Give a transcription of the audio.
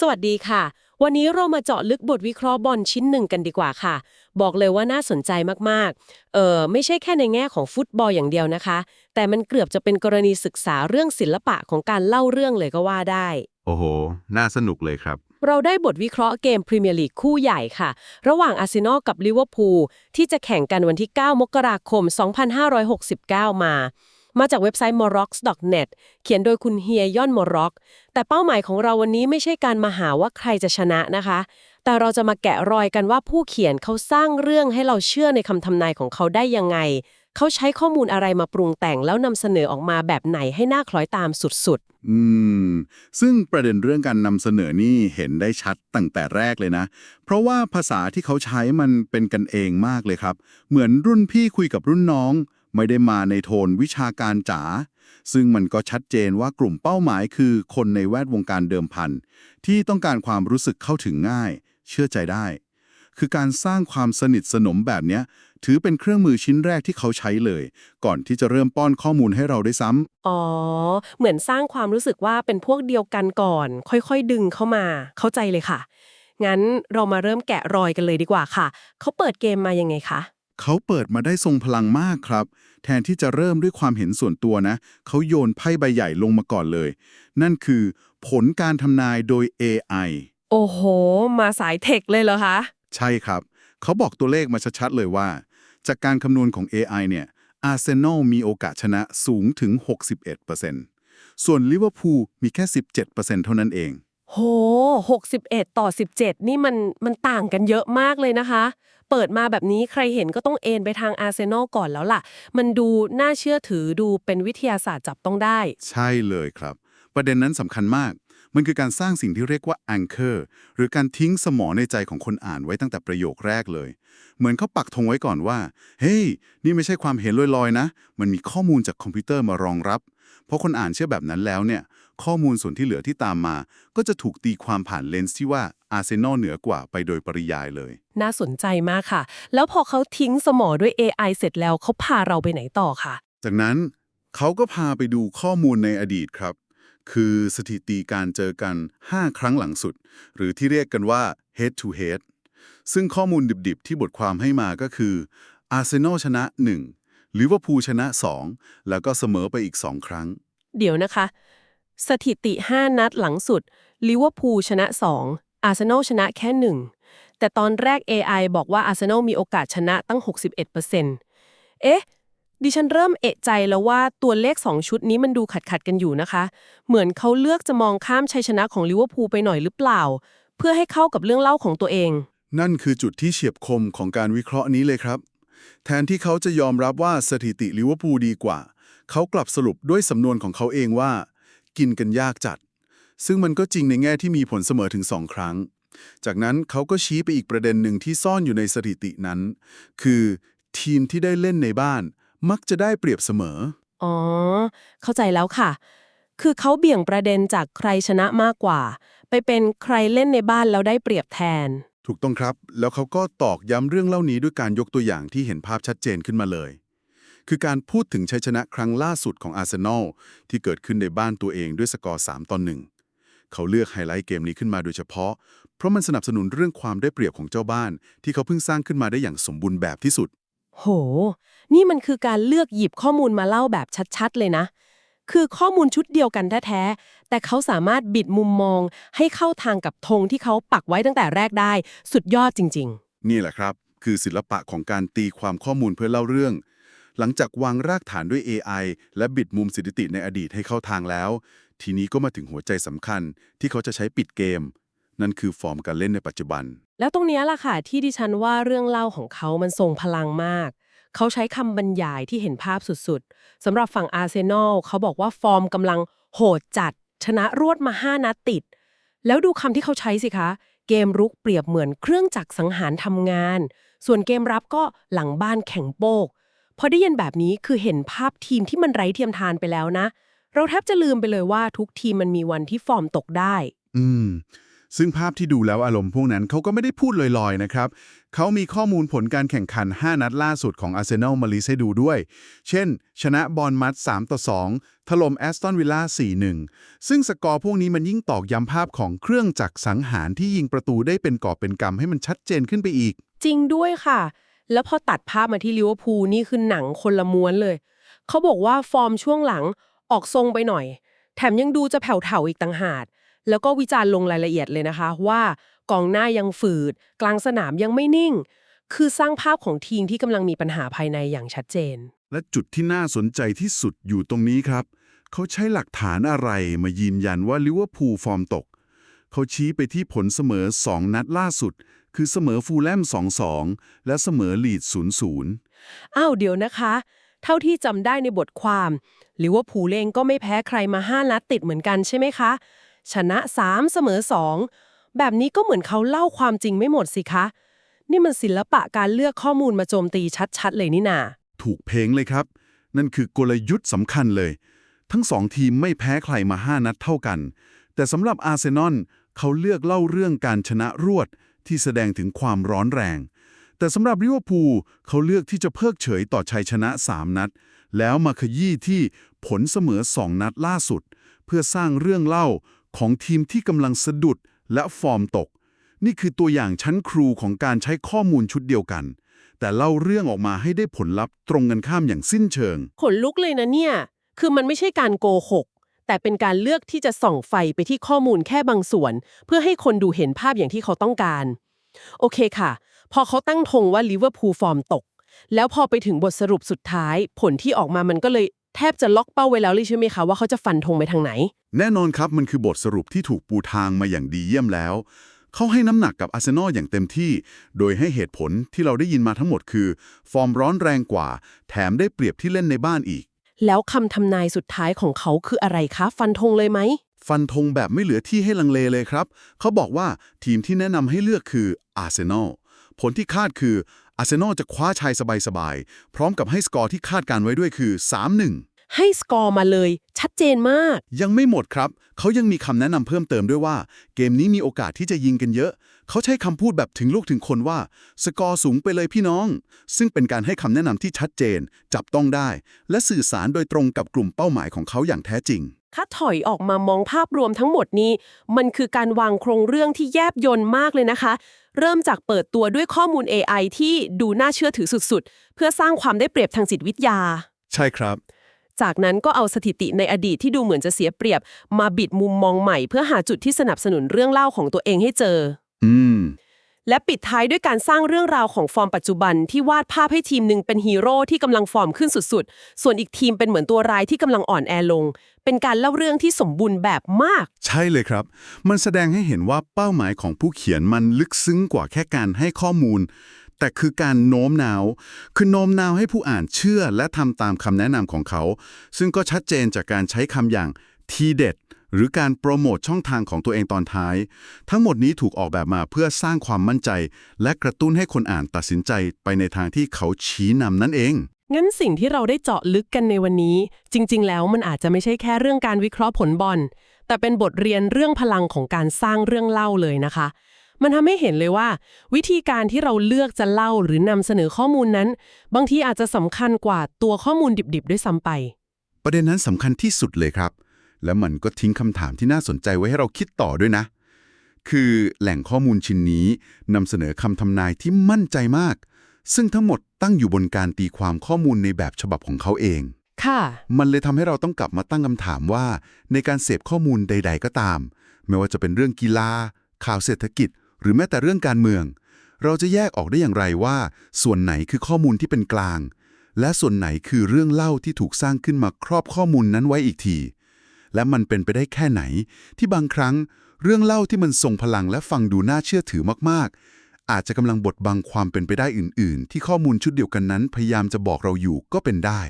สวัสดีค่ะ วันนี้เรามาเจาะลึกบทวิเคราะห์บอลชิ้นหนึ่งกันดีกว่าค่ะ บอกเลยว่าน่าสนใจมากๆ เออไม่ใช่แค่ในแง่ของฟุตบอลอย่างเดียวนะคะ แต่มันเกือบจะเป็นกรณีศึกษาเรื่องศิลปะของการเล่าเรื่องเลยก็ว่าได้ โอ้โห น่าสนุกเลยครับ เราได้บทวิเคราะห์เกมพรีเมียร์ลีกคู่ใหญ่ค่ะ ระหว่างอาร์เซนอลกับลิเวอร์พูลที่จะแข่งกันวันที่ 9 มกราคม 2569 มา มาจากเว็บไซต์ morox.net เขียนโดยคุณเฮียย่อนมร็อกแต่เป้าหมายของเราวันนี้ไม่ใช่การมาหาว่าใครจะชนะนะคะ แต่เราจะมาแกะรอยกันว่าผู้เขียนเขาสร้างเรื่องให้เราเชื่อในคำทำนายของเขาได้ยังไง เขาใช้ข้อมูลอะไรมาปรุงแต่งแล้วนำเสนอออกมาแบบไหนให้น่าคล้อยตามสุดๆ อืม ซึ่งประเด็นเรื่องการนำเสนอนี่เห็นได้ชัดตั้งแต่แรกเลยนะ เพราะว่าภาษาที่เขาใช้มันเป็นกันเองมากเลยครับ เหมือนรุ่นพี่คุยกับรุ่นน้อง ไม่ได้มาในโทนวิชาการจ๋า ซึ่งมันก็ชัดเจนว่ากลุ่มเป้าหมายคือคนในแวดวงการเดิมพัน ที่ต้องการความรู้สึกเข้าถึงง่าย เชื่อใจได้ คือการสร้างความสนิทสนมแบบนี้ถือเป็นเครื่องมือชิ้นแรกที่เขาใช้เลย ก่อนที่จะเริ่มป้อนข้อมูลให้เราได้ซ้ำอ๋อ เหมือนสร้างความรู้สึกว่าเป็นพวกเดียวกันก่อน ค่อยๆ ดึงเข้ามา เข้าใจเลยค่ะ งั้นเรามาเริ่มแกะรอยกันเลยดีกว่าค่ะ เขาเปิดเกมมายังไงคะ เขาเปิดมาได้ทรงพลังมากครับ แทนที่จะเริ่มด้วยความเห็นส่วนตัวนะ เขาโยนไพ่ใบใหญ่ลงมาก่อนเลย นั่นคือผลการทำนายโดย AI โอ้โห มาสายเทคเลยเหรอคะ ใช่ครับ เขาบอกตัวเลขมาชัดๆเลยว่า จากการคำนวณของ AI เนี่ยอาร์เซนอลมีโอกาสชนะสูงถึง 61%ส่วนลิเวอร์พูลมีแค่ 17%เท่านั้นเอง โห 61 ต่อ 17 นี่มันมันต่างกันเยอะมากเลยนะคะ เปิดมาแบบนี้ใครเห็นก็ต้องเอนไปทางอาร์เซนอลก่อนแล้วล่ะ มันดูน่าเชื่อถือดูเป็นวิทยาศาสตร์จับต้องได้ ใช่เลยครับ ประเด็นนั้นสำคัญมาก มันคือการสร้างสิ่งที่เรียกว่า anchor หรือการทิ้งสมองในใจของคนอ่านไว้ตั้งแต่ประโยคแรกเลย เหมือนเขาปักธงไว้ก่อนว่า เฮ้ยนี่ไม่ใช่ความเห็นลอยๆนะ มันมีข้อมูลจากคอมพิวเตอร์มารองรับ เพราะคนอ่านเชื่อแบบนั้นแล้วเนี่ย ข้อมูลส่วนที่เหลือที่ตามมา ก็จะถูกตีความผ่านเลนส์ที่ว่าอาร์เซนอลเหนือกว่าไปโดยปริยายเลย น่าสนใจมากค่ะ แล้วพอเขาทิ้งสมอด้วย AI เสร็จแล้วเขาพาเราไปไหนต่อคะจากนั้นเขาก็พาไปดูข้อมูลในอดีตครับคือสถิติการเจอกัน 5 ครั้งหลังสุด หรือที่เรียกกันว่า head to head ซึ่งข้อมูลดิบๆ ที่บทความให้มาก็คืออาร์เซนอลชนะ 1 ลิเวอร์พูลชนะ 2 แล้วก็เสมอไปอีก 2 ครั้ง เดี๋ยวนะคะ สถิติ 5 นัดหลังสุดลิเวอร์พูลชนะ 2 อาร์เซนอลชนะแค่ 1 แต่ตอนแรก AI บอกว่าอาร์เซนอลมีโอกาสชนะตั้ง 61%เอ๊ะ ดิฉันเริ่มเอะใจแล้วว่าตัวเลข 2 ชุดนี้มันดูขัดขัดๆกันอยู่นะคะ เหมือนเขาเลือกจะมองข้ามชัยชนะของลิเวอร์พูลไปหน่อยหรือเปล่า เพื่อให้เข้ากับเรื่องเล่าของตัวเอง นั่นคือจุดที่เฉียบคมของการวิเคราะห์นี้เลยครับ แทนที่เขาจะยอมรับว่าสถิติลิเวอร์พูลดีกว่า เขากลับสรุปด้วยสำนวนของเขาเองว่า กินกันยากจัด ซึ่งมันก็จริงในแง่ที่มีผลเสมอถึงสองครั้ง จากนั้นเขาก็ชี้ไปอีกประเด็นหนึ่งที่ซ่อนอยู่ในสถิตินั้น คือทีมที่ได้เล่นในบ้าน มักจะได้เปรียบเสมอ อ๋อ เข้าใจแล้วค่ะ คือเขาเบี่ยงประเด็นจากใครชนะมากกว่า ไปเป็นใครเล่นในบ้านแล้วได้เปรียบแทน ถูกต้องครับ แล้วเขาก็ตอกย้ำเรื่องเล่านี้ด้วยการยกตัวอย่างที่เห็นภาพชัดเจนขึ้นมาเลย คือการพูดถึงชัยชนะครั้งล่าสุดของอาร์เซนอลที่เกิดขึ้นในบ้านตัวเองด้วยสกอร์3ต่อ1เขาเลือกไฮไลท์เกมนี้ขึ้นมาโดยเฉพาะ เพราะมันสนับสนุนเรื่องความได้เปรียบของเจ้าบ้าน ที่เขาเพิ่งสร้างขึ้นมาได้อย่างสมบูรณ์แบบที่สุด โห นี่มันคือการเลือกหยิบข้อมูลมาเล่าแบบชัดๆ เลยนะ คือข้อมูลชุดเดียวกันแท้ๆ แต่เขาสามารถบิดมุมมอง ให้เข้าทางกับธงที่เขาปักไว้ตั้งแต่แรกได้ สุดยอดจริงนี่แหละครับ คือศิลปะของการตีความข้อมูลเพื่อเล่าเรื่อง หลังจากวางรากฐานด้วย AI และบิดมุมสถิติในอดีตให้เข้าทางแล้ว ทีนี้ก็มาถึงหัวใจสำคัญที่เขาจะใช้ปิดเกม นั่นคือฟอร์มการเล่นในปัจจุบันๆแล้วตรงเนี้ยล่ะค่ะที่ดิฉันว่าเรื่องเล่าของเขามันทรงพลังมาก เขาใช้คำบรรยายที่เห็นภาพสุดๆสำหรับฝั่งอาร์เซนอลเขาบอกว่าฟอร์มกำลังโหดจัด ชนะรวดมา5นัดติด แล้วดูคำที่เขาใช้สิคะ เกมรุกเปรียบเหมือนเครื่องจักรสังหารทำงาน ส่วนเกมรับก็หลังบ้านแข็งโปกพอได้ยินแบบนี้คือเห็นภาพทีมที่มันไร้เทียมทานไปแล้วนะ เราแทบจะลืมไปเลยว่าทุกทีมมันมีวันที่ฟอร์มตกได้ อืม ซึ่งภาพที่ดูแล้วอารมณ์พวกนั้นเขาก็ไม่ได้พูดลอยๆนะครับ เขามีข้อมูลผลการแข่งขัน 5 นัดล่าสุดของอาร์เซนอลมาลิสให้ดูด้วย เช่น ชนะบอลมัด3ต่อ2ถล่มแอสตันวิลล่า 4-1 ซึ่งสกอร์พวกนี้มันยิ่งตอกย้ำภาพของเครื่องจักรสังหารที่ยิงประตูได้เป็นกอบเป็นกำให้มันชัดเจนขึ้นไปอีก จริงด้วยค่ะ แล้วพอตัดภาพมาที่ลิเวอร์พูลนี่คือหนังคนละม้วนเลย เขาบอกว่าฟอร์มช่วงหลังออกทรงไปหน่อย แถมยังดูจะแผ่วเถาอีกต่างหาก แล้วก็วิจารณ์ลงรายละเอียดเลยนะคะ ว่ากองหน้ายังฝืด กลางสนามยังไม่นิ่ง คือสร้างภาพของทีมที่กำลังมีปัญหาภายในอย่างชัดเจน และจุดที่น่าสนใจที่สุดอยู่ตรงนี้ครับ เขาใช้หลักฐานอะไรมายืนยันว่าลิเวอร์พูลฟอร์มตก เขาชี้ไปที่ผลเสมอ 2 นัดล่าสุด คือเสมอฟูลแลม 2-2 และเสมอลีด 0-0 อ้าวเดี๋ยวนะคะ เท่าที่จำได้ในบทความลิเวอร์พูลเองก็ไม่แพ้ใครมา 5 นัดติดเหมือนกันใช่ไหมคะ ชนะ 3 เสมอ 2 แบบนี้ก็เหมือนเขาเล่าความจริงไม่หมดสิคะ นี่มันศิลปะการเลือกข้อมูลมาโจมตีชัดๆ เลยนี่นาถูกเพลงเลยครับ นั่นคือกลยุทธ์สำคัญเลย ทั้งสองทีมไม่แพ้ใครมา 5 นัดเท่ากัน แต่สำหรับอาร์เซนอลเขาเลือกเล่าเรื่องการชนะรวดที่แสดงถึงความร้อนแรง แต่สำหรับลิเวอร์พูลเขาเลือกที่จะเพิกเฉยต่อชัยชนะ 3 นัด แล้วมาขยี้ที่ผลเสมอ 2 นัดล่าสุด เพื่อสร้างเรื่องเล่า ของทีมที่กำลังสะดุดและฟอร์มตก นี่คือตัวอย่างชั้นครูของการใช้ข้อมูลชุดเดียวกัน แต่เล่าเรื่องออกมาให้ได้ผลลัพธ์ตรงกันข้ามอย่างสิ้นเชิง ขนลุกเลยนะเนี่ย คือมันไม่ใช่การโกหก แต่เป็นการเลือกที่จะส่องไฟไปที่ข้อมูลแค่บางส่วน เพื่อให้คนดูเห็นภาพอย่างที่เขาต้องการ โอเคค่ะ พอเขาตั้งธงว่าลิเวอร์พูลฟอร์มตก แล้วพอไปถึงบทสรุปสุดท้าย ผลที่ออกมามันก็เลย แทบจะล็อกเป้าไว้แล้วเลยใช่ไหมคะว่าเขาจะฟันธงไปทางไหน แน่นอนครับมันคือบทสรุปที่ถูกปูทางมาอย่างดีเยี่ยมแล้ว เขาให้น้ำหนักกับอาร์เซนอลอย่างเต็มที่ โดยให้เหตุผลที่เราได้ยินมาทั้งหมดคือ ฟอร์มร้อนแรงกว่า แถมได้เปรียบที่เล่นในบ้านอีก แล้วคำทำนายสุดท้ายของเขาคืออะไรคะ ฟันธงเลยไหม ฟันธงแบบไม่เหลือที่ให้ลังเลเลยครับ เขาบอกว่าทีมที่แนะนำให้เลือกคืออาร์เซนอลผลที่คาดคือ อาร์เซนอลจะคว้าชัยสบายๆ พร้อมกับให้สกอร์ที่คาดการไว้ด้วยคือ 3-1 ให้สกอร์มาเลย ชัดเจนมาก ยังไม่หมดครับ เขายังมีคำแนะนำเพิ่มเติมด้วยว่า เกมนี้มีโอกาสที่จะยิงกันเยอะ เขาใช้คำพูดแบบถึงลูกถึงคนว่า สกอร์สูงไปเลยพี่น้อง ซึ่งเป็นการให้คำแนะนำที่ชัดเจน จับต้องได้ และสื่อสารโดยตรงกับกลุ่มเป้าหมายของเขาอย่างแท้จริงถ้าถอยออกมามองภาพรวมทั้งหมดนี้ มันคือการวางโครงเรื่องที่แยบยนต์มากเลยนะคะ เริ่มจากเปิดตัวด้วยข้อมูล AI ที่ดูน่าเชื่อถือสุดๆ เพื่อสร้างความได้เปรียบทางจิตวิทยา ใช่ครับ จากนั้นก็เอาสถิติในอดีตที่ดูเหมือนจะเสียเปรียบ มาบิดมุมมองใหม่เพื่อหาจุดที่สนับสนุนเรื่องเล่าของตัวเองให้เจอ อืม และปิดท้ายด้วยการสร้างเรื่องราวของฟอร์มปัจจุบันที่วาดภาพให้ทีมหนึ่งเป็นฮีโร่ที่กำลังฟอร์มขึ้นสุดๆ ส่วนอีกทีมเป็นเหมือนตัวร้ายที่กำลังอ่อนแอลง เป็นการเล่าเรื่องที่สมบูรณ์แบบมาก ใช่เลยครับ มันแสดงให้เห็นว่าเป้าหมายของผู้เขียนมันลึกซึ้งกว่าแค่การให้ข้อมูล แต่คือการโน้มน้าว คือโน้มน้าวให้ผู้อ่านเชื่อและทำตามคำแนะนำของเขา ซึ่งก็ชัดเจนจากการใช้คำอย่างทีเด็ด หรือการโปรโมทช่องทางของตัวเองตอนท้าย ทั้งหมดนี้ถูกออกแบบมาเพื่อสร้างความมั่นใจ และกระตุ้นให้คนอ่านตัดสินใจไปในทางที่เขาชี้นำนั่นเอง งั้นสิ่งที่เราได้เจาะลึกกันในวันนี้ จริง ๆ แล้วมันอาจจะไม่ใช่แค่เรื่องการวิเคราะห์ผลบอล แต่เป็นบทเรียนเรื่องพลังของการสร้างเรื่องเล่าเลยนะคะ มันทำให้เห็นเลยว่า วิธีการที่เราเลือกจะเล่าหรือนำเสนอข้อมูลนั้น บางทีอาจจะสำคัญกว่าตัวข้อมูลดิบๆ ด้วยซ้ำไป ประเด็นนั้นสำคัญที่สุดเลยครับ และมันก็ทิ้งคำถามที่น่าสนใจไว้ให้เราคิดต่อด้วยนะ คือแหล่งข้อมูลชิ้นนี้นำเสนอคำทำนายที่มั่นใจมาก ซึ่งทั้งหมดตั้งอยู่บนการตีความข้อมูลในแบบฉบับของเขาเอง ค่ะ มันเลยทำให้เราต้องกลับมาตั้งคำถามว่า ในการเสพข้อมูลใด ๆ ก็ตาม ไม่ว่าจะเป็นเรื่องกีฬา ข่าวเศรษฐกิจ หรือแม้แต่เรื่องการเมือง เราจะแยกออกได้อย่างไรว่า ส่วนไหนคือข้อมูลที่เป็นกลาง และส่วนไหนคือเรื่องเล่าที่ถูกสร้างขึ้นมาครอบข้อมูลนั้นไว้อีกที และมันเป็นไปได้แค่ไหน ที่บางครั้งเรื่องเล่าที่มันทรงพลังและฟังดูน่าเชื่อถือมากๆ อาจจะกำลังบดบังความเป็นไปได้อื่น ๆ ที่ข้อมูลชุดเดียวกันนั้น พยายามจะบอกเราอยู่ก็เป็นได้